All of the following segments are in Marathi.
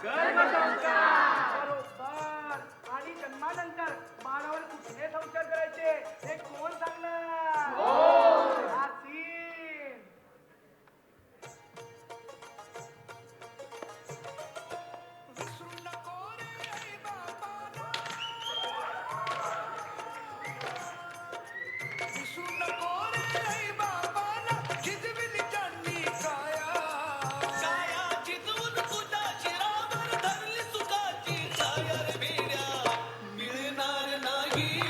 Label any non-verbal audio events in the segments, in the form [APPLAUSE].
使いましょうか You.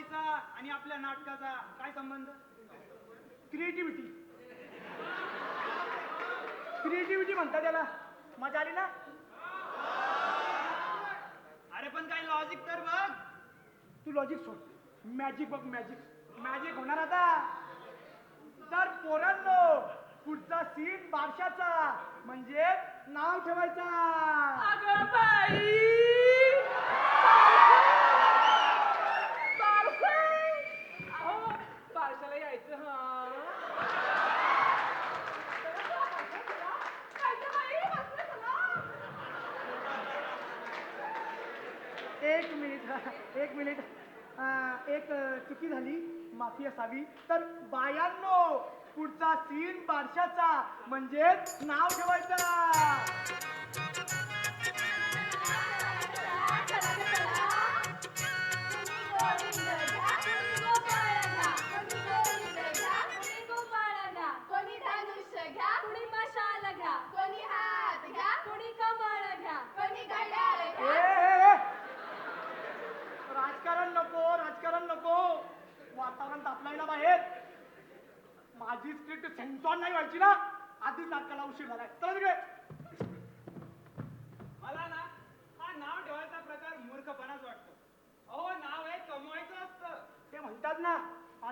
कव्वालीचा आणि आपल्या नाटकाचा काय संबंध? क्रिएटिव्हिटी क्रिएटिव्हिटी म्हणता त्याला. मजा आली ना? अरे पण काही लॉजिक तर बघ. तू लॉजिक सोड. मॅजिक बघ मॅजिक मॅजिक होणार आता. तर पोरांनो पुढचा सीन बारशाचा. म्हणजे नाव ठेवायचा. अगं बाई बारसाई! अहो, बारशाला यायचं हा जायचं बाई, बसलं चला. एक मिनिट एक मिनिट अं, एक अं, चुकी झाली माफी असावी तर बायांनो पुढचा वर्षाचा म्हणजेच म्हणजे नाव ठेवायचा.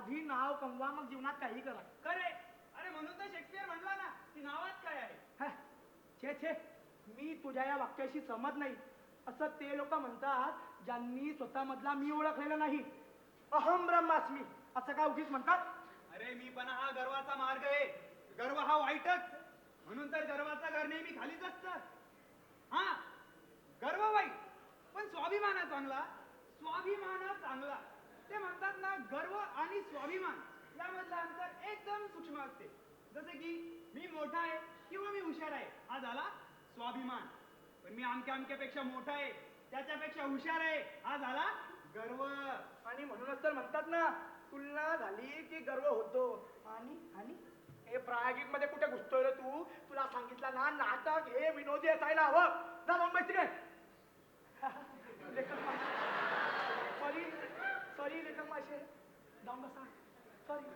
आधी नाव कमवा मग जीवनात काही करा. खरे अरे म्हणून तर शेक्सपियर म्हणला ना की नावात काय आहे? ह, छे छे. मी तुझ्या या वाक्याशी सहमत नाही. असं ते लोक म्हणतात ज्यांनी स्वतःमधला मी ओळखलेला नाही. अहम ब्रह्मास्मी असं काय उगीच म्हणतात? अरे मी पण हा गर्वाचा मार्ग आहे. गर्व हा वाईटच. म्हणून तर गर्वाचा घर नेहमी खालीच असतं. हा गर्व वाईट पण स्वाभिमान हा चांगला. स्वाभिमान हा चांगला. ते म्हणतात ना गर्व आणि स्वाभिमान यामधलं अंतर एकदम सूक्ष्म असते. जसे की मी मोठा आहे किंवा मी हुशार आहे हा झाला स्वाभिमान. पण मी आमक्या आमक्यापेक्षा मोठा आहे त्याच्यापेक्षा हुशार आहे हा झाला गर्व. आणि म्हणूनच तर म्हणतात ना तुलना झाली की गर्व होतो. आणि आणि? हे प्रायोगिकमध्ये कुठे घुसतोय रे तू? तुला सांगितलं ना नाटक हे विनोदी असायला हवं. जा जाऊन [LAUGHS] सॉरी रे कमाशे जाऊन बसा सॉरी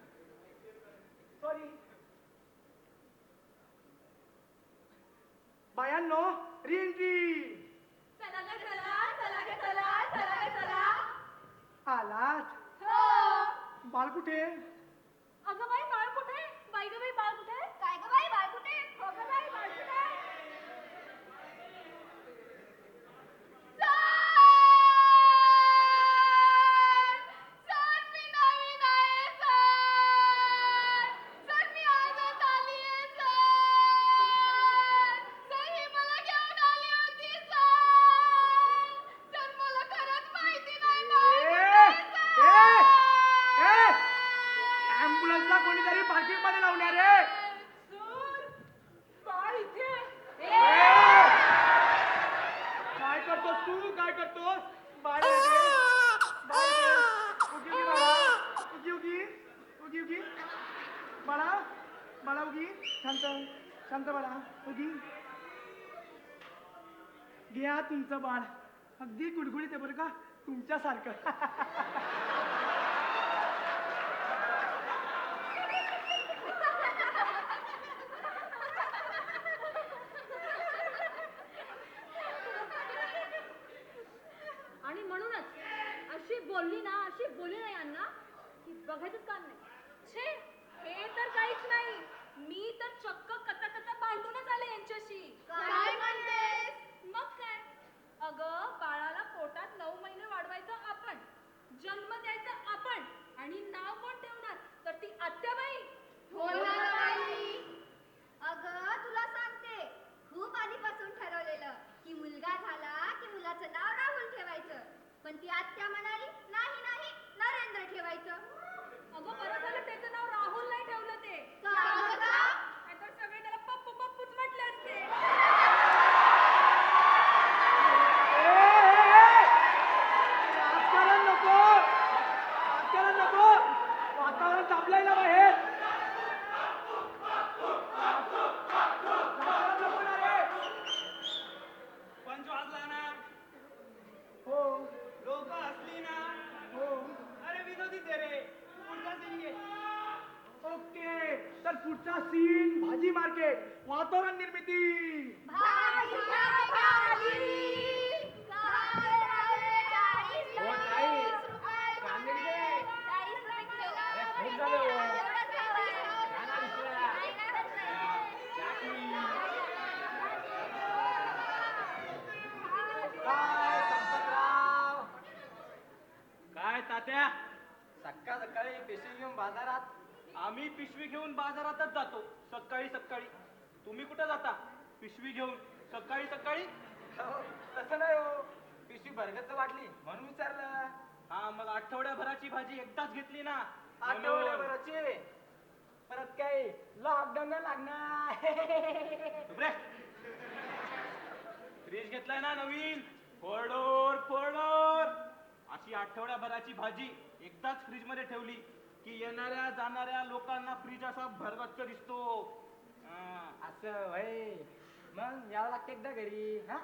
सॉरी बायांनो रिंटी चला आलात हो बाल कुठे तुमचं बाळ. अगदी गुडगुडीत आहे बरं का? तुमच्यासारखं. आणि म्हणूनच अशी बोलली ना अशी बोलली नाही यांना की बघायचंच काम नाही. छे हे तर काहीच नाही. मी तर चक्क कथा कथा भांडूनच आले यांच्याशी काय म्हणतेस मग काय अगं बाळाला पोटात नऊ महिने वाढवायचं आपण जन्म द्यायचा आपण आणि नाव कोण ठेवणार तर ती आत्याबाई हो ना बाई अगं तुला सांगते खूप आधीपासून ठरवलेलं की मुलगा झाला की मुलाचं नाव राहुल ठेवायचं पण ती आत्या म्हणाली नाही नाही नरेंद्र ठेवायचं अगं बरं झालं त्याचं नाव राहुल नाही ठेवलं ते का गं का? नाहीतर सगळे त्याला पप्पू पप्पूच म्हटले असते ए, ए, ए! राजकारण नको राजकारण नको वातावरण तापलंय ना बाहेर राजकारण नको ना रे पंच वाजला ना हो लोक हसली ना हो अरे विनोदीच आहे रे पुढचा सीन घे ओके तर पुढचा सीन भाजी मार्केट वातावरण निर्मिती भाजी भाजी काय आहे? चाळीस हो, रुपये, ताई. वीस रुपये, कांदे किती? चाळीस रुपये किलो. अरे, खूप झालं हो. एवढंच हवंय. घ्या ना दुसरा. नाही ना होत नाही. काय संपतराव? काय तात्या? सकाळ सकाळी पिशवी घेऊन बाजारात. आम्ही पिशवी घेऊन बाजारातच जातो. सकाळी सकाळी. तुम्ही कुठं जाता? पिशवी घेऊन. सकाळी सकाळी? तसं नाही हो. पिशवी भरगत वाटली. म्हणून विचारलं. हा मग आठवड्याभराची भाजी एकदाच घेतली ना. आठवड्याभराची? परत काय? लॉकडाऊन लागणार. [LAUGHS] फ्रीज घेतलाय ना नवीन? फोडोर फोडोर अशी आठवड्याभराची भाजी एकदाच फ्रीजमध्ये ठेवली की येणाऱ्या जाणाऱ्या लोकांना फ्रीज असा भरगच्च दिसतो. असं वय. मग यावं लागते एकदा घरी हा?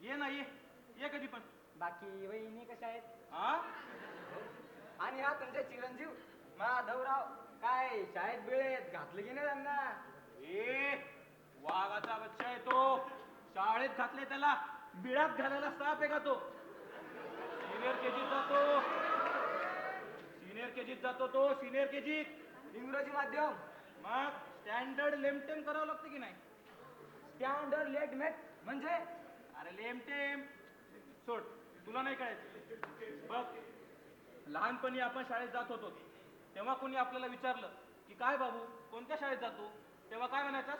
ये ना ये. ये कधी पण. बाकी वहिनी कशा आहेत? हा आणि हा तुमचे चिरंजीव माधवराव काय शाळेत बिळेत घातलं की नाही त्यांना? ए वाघाचा बच्चा आहे तो. शाळेत घातले त्याला. बिळात घालायला साप आहे का तो? सिनियर केजीत जातो. सिनियर केजीत जातो तो सिनियर केजीत. इंग्रजी माध्यम. मग? स्टँडर्ड लेमटेम करावं लागतं की नाही? स्टँडर्ड लेट मेट म्हणजे? अरे लेमटेम! सोड तुला नाही कळायचं. बघ लहानपणी आपण शाळेत जात होतो. तेव्हा कोणी आपल्याला विचारलं की काय बाबू कोणत्या शाळेत जातो? तेव्हा काय म्हणायचं?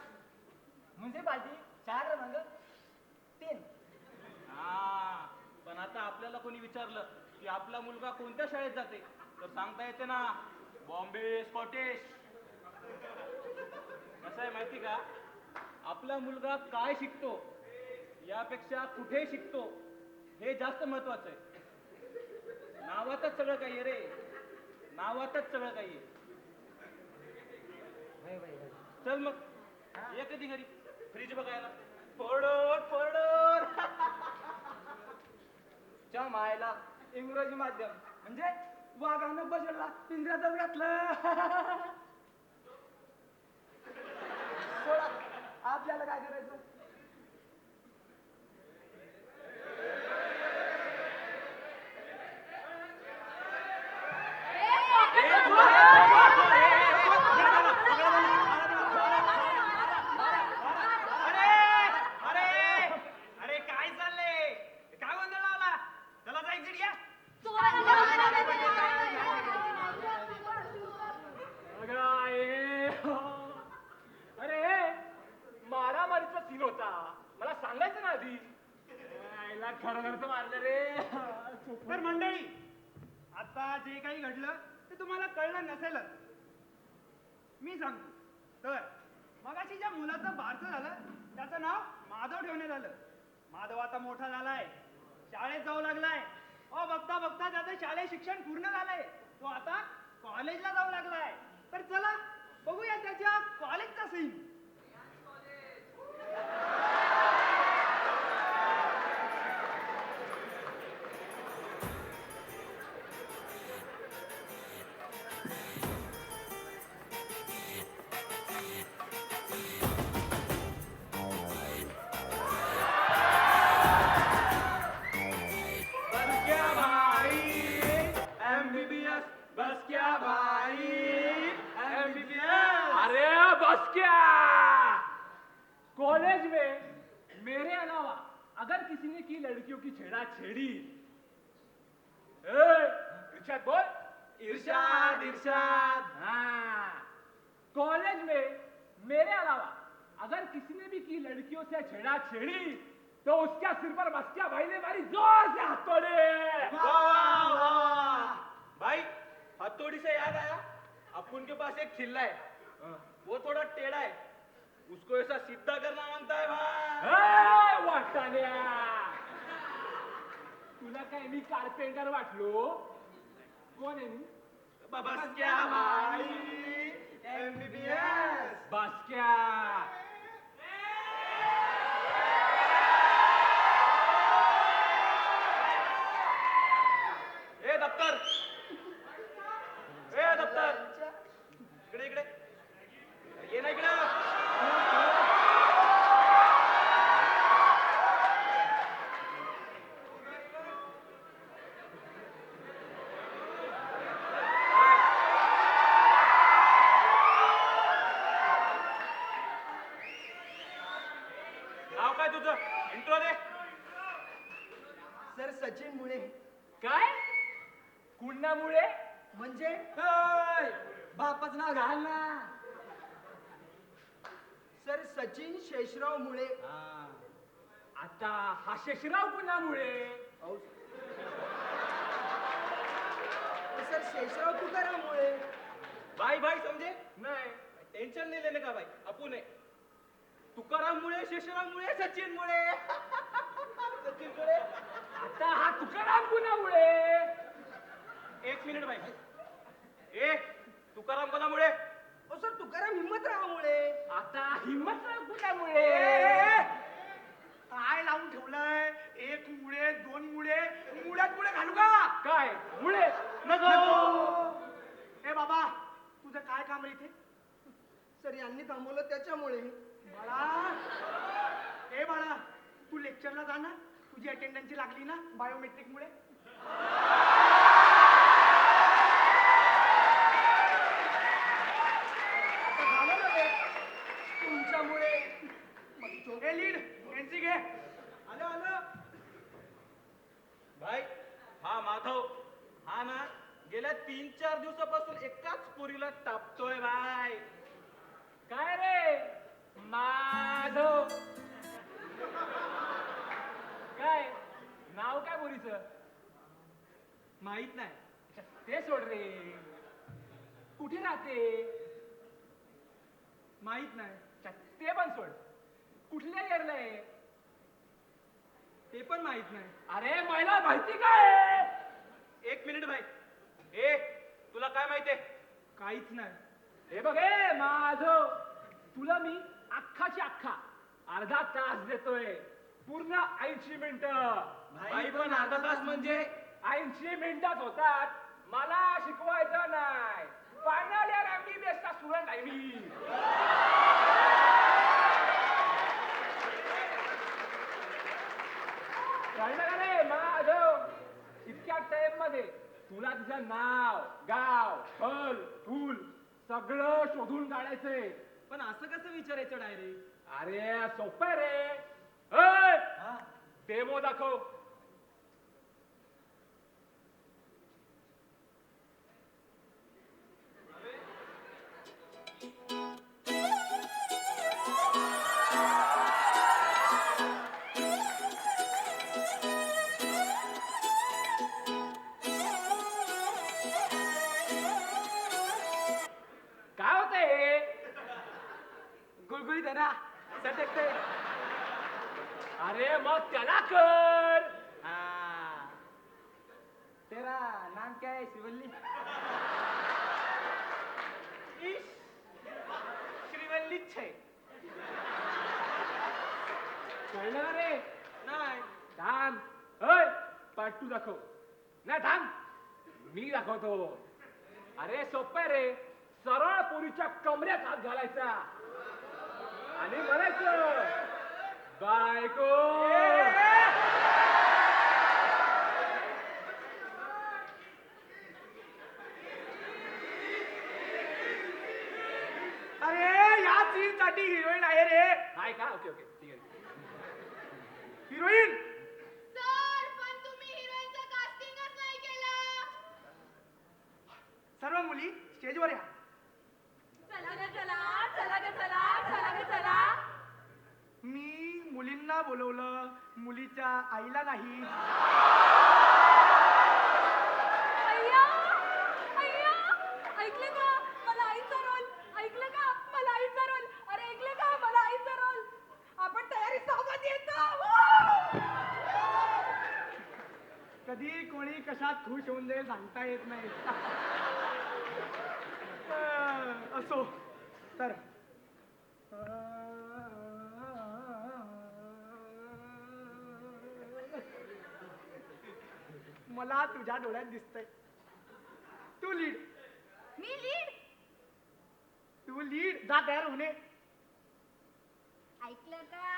म्हणजे पाहिजे चार रंग तीन. हा पण आता आपल्याला कोणी विचारलं की आपला मुलगा कोणत्या शाळेत जाते? तर सांगता येते ना बॉम्बे स्कॉटिश. कसं आहे माहिती का? आपला मुलगा काय शिकतो यापेक्षा कुठे शिकतो हे जास्त महत्वाचं आहे. नावातच सगळं काही रे. नावातच सगळं काही चल मग ये कधी घरी? फ्रीज बघायला. पडोर पडोर. [LAUGHS] च्या मायला इंग्रजी माध्यम. म्हणजे वाघानं बजरला पिंजऱ्यातच घातलं. [LAUGHS] थरथरच मारलं रे. तर मंडळी आता जे काही घडलं ते तुम्हाला कळलं नसेलच. मी सांगतो. तर मगाशी ज्या मुलाचं बारसं झालं त्याचं नाव माधव ठेवण्यात आलं. माधव आता मोठा झालाय. शाळेत जाऊ लागलाय. अ बघता बघता त्याचं शालेय शिक्षण पूर्ण झालंय. तो आता कॉलेजला जाऊ लागलाय. तर चला बघूया त्याच्या कॉलेजचा सीन की छेड़ा छेड़ी। इर्शाद बोल। इरशाद, इरशाद। हाँ। कॉलेज में मेरे अलावा अगर किसी ने भी की लड़कियों से छेड़ा छेड़ी तो उसका सिर पर बसकिया भाई ने मारी ज़ोर से हथौड़े भाई हथौड़ी से याद आया? अपन के पास एक खिल्ला है। वो थोड़ा टेढ़ा है। उसको ऐसा सीधा करना माँगता है भाई। वाटाण्या तुला काय मी कारपेंटर वाटलो? कोण आहे मी? बस क्या भाई एमबीबीएस बास्क्या. ए दप्तर ए दप्तर इकडे इकडे ये ना इकडे नाव काय तुझं इंट्रो दे सर सचिन मुळे काय कुंडामुळे म्हणजे बापाच नाव घाल ना. सर सचिन शेषराव मुळे आता हा शेषराव कुणामुळे? सर शेषराव तुकाराम मुळे भाई भाई समझे नाही. टेंशन नहीं लेने का भाई अपू ने तुकाराम मुळे शेषराव मुळे सचिन मुळे सचिन मुळे आता हा तुकाराम कुणामुळे? एक मिनिट भाई ए तुकाराम कोणामुळे ओ सर तुकाराम हिम्मतराव मुळे आता हिम्मतराव कुणामुळे काय लावून ठेवलंय. एक मुळे दोन मुळे मुळ्यात मुळे घालू का? काय? मुळे? नको. ए बाबा तुझं काय काम रे इथे? सर यांनी थांबवलं त्याच्यामुळे. बाळा. ए बाळा तू लेक्चरला जा ना. तुझी अटेंडन्स लागली ना बायोमेट्रिक नाव माहीत नाही. ते सोड रे. कुठे राहते? माहीत नाही. ते पण सोड. कुठल्या इयरला आहे? ते पण माहीत नाही. अरे मला माहिती काय एक मिनिट भाई. ए तुला काय माहितीये काहीच नाही. हे बघ. ए माधव तुला मी अख्खाची अख्खा अर्धा तास देतोय. पूर्ण ऐंशी मिनिट. भाई पण अर्धा तास म्हणजे? ऐंशी मिनिटात होतात. मला शिकवायचं नाही. फायनल इयर एमबीबीएस चा स्टुडंट आहे मी. कळलं का रे माधव इतक्या टाइममध्ये तुला तुझं नाव गाव फल फूल सगळं शोधून काढायचंय पण असं कसं विचारायचं डायरेक्ट? अरे सोपं रे. डेमो दाखव. है कळलं ना रे? नाही. थांब होय दाखव. नाही थांब मी दाखवतो. अरे सोपं आहे रे. सरळ पोरीच्या कमऱ्यात हात घालायचा. आणि म्हणायचं बायको अरे या साठी हिरोईन आहे रे. हाय का? Okay okay. ठीक आहे हिरोईन. सर पण तुम्ही हिरोईनचं कास्टिंगच नाही केलं. सर्व मुली स्टेजवर या. चला ग चला. चला ग चला. चला ग चला. मी मुलींना बोलवलं मुलीच्या आईला नाही अय्या अय्या ऐकलं का मला आईचा रोल ऐकलं का मला आईचा रोल अरे ऐकलं का मला आईचा रोल आपण तयारी सोबत येतो कधी कोणी कशात खुश होऊन जाईल सांगता येत नाही. असो. तर. मला तुझ्या डोळ्यात दिसतंय. तू लीड. मी लीड? तू लीड. जा तयार होणे ऐकलं का?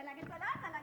ऐकलं का मी लीड चला गे चला चला गे